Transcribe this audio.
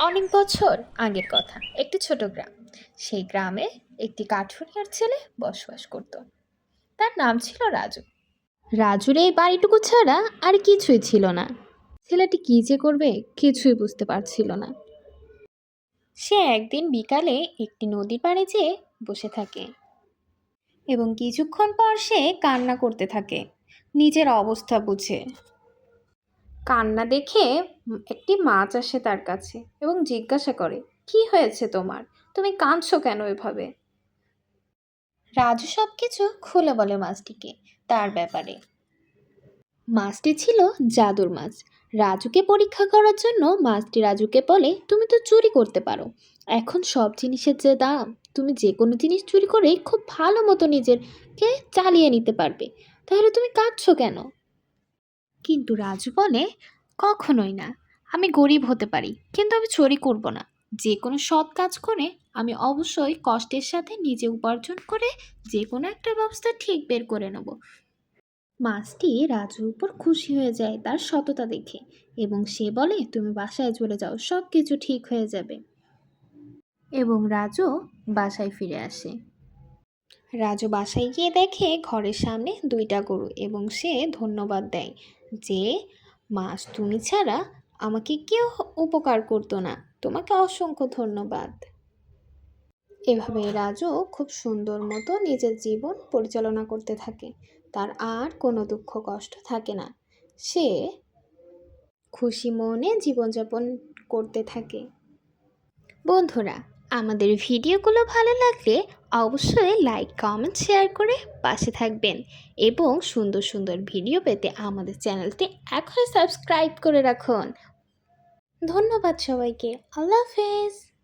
অনেক বছর আগের কথা, একটি ছোট গ্রাম। সেই গ্রামে একটি কাঠুরিয়ার ছেলে বসবাস করত। তার নাম ছিল রাজু। রাজুর এই বাড়িটুকু ছাড়া আর কিছুই ছিল না। ছেলেটি কী যে করবে কিছুই বুঝতে পারছিল না। সে একদিন বিকালে একটি নদীর পাড়ে যেয়ে বসে থাকে এবং কিছুক্ষণ পর সে কান্না করতে থাকে। নিজের অবস্থা বুঝে। কান্না দেখে একটি মাছ আসে তার কাছে এবং জিজ্ঞাসা করে, কি হয়েছে তোমার? তুমি কাঁদছো কেন এভাবে? রাজু সব কিছু খুলে বলে মাছটিকে তার ব্যাপারে। মাছটি ছিল জাদুর মাছ। রাজুকে পরীক্ষা করার জন্য মাছটি রাজুকে বলে, তুমি তো চুরি করতে পারো। এখন সব জিনিসের যে দাম, তুমি যে কোনো জিনিস চুরি করে খুব ভালো মতো নিজেরকে চালিয়ে নিতে পারবে। তাহলে তুমি কাঁদছো কেন? কিন্তু রাজু বলে কখনোই না। আমি গরিব হতে পারি, কিন্তু আমি চুরি করব না। যে কোনো সৎ কাজ করে আমি অবশ্যই কষ্টের সাথে নিজে উপার্জন করে যে কোনো একটা ব্যবস্থা ঠিক বের করে নেব। মাছটি রাজুর উপর খুশি হয়ে যায় তার সততা দেখে এবং সে বলে, তুমি বাসায় চলে যাও সব কিছু ঠিক হয়ে যাবে। এবং রাজু বাসায় ফিরে আসে। রাজু বাসায় গিয়ে দেখে ঘরের সামনে দুইটা গরু এবং সে ধন্যবাদ দেয়। যে মাস তুমি ছাড়া আমাকে কেউ উপকার করতো না। তোমাকে অসংখ্য ধন্যবাদ। এভাবে রাজু খুব সুন্দর মতো নিজের জীবন পরিচালনা করতে থাকে। তার আর কোনো দুঃখ কষ্ট থাকে না। সে খুশি মনে জীবনযাপন করতে থাকে। বন্ধুরা আমাদের ভিডিওগুলো ভালো লাগলে অবশ্যই লাইক, কমেন্ট, শেয়ার করে পাশে থাকবেন এবং সুন্দর সুন্দর ভিডিও পেতে আমাদের চ্যানেলটি এখনই সাবস্ক্রাইব করে রাখুন। ধন্যবাদ সবাইকে। আল্লাহ হাফেজ।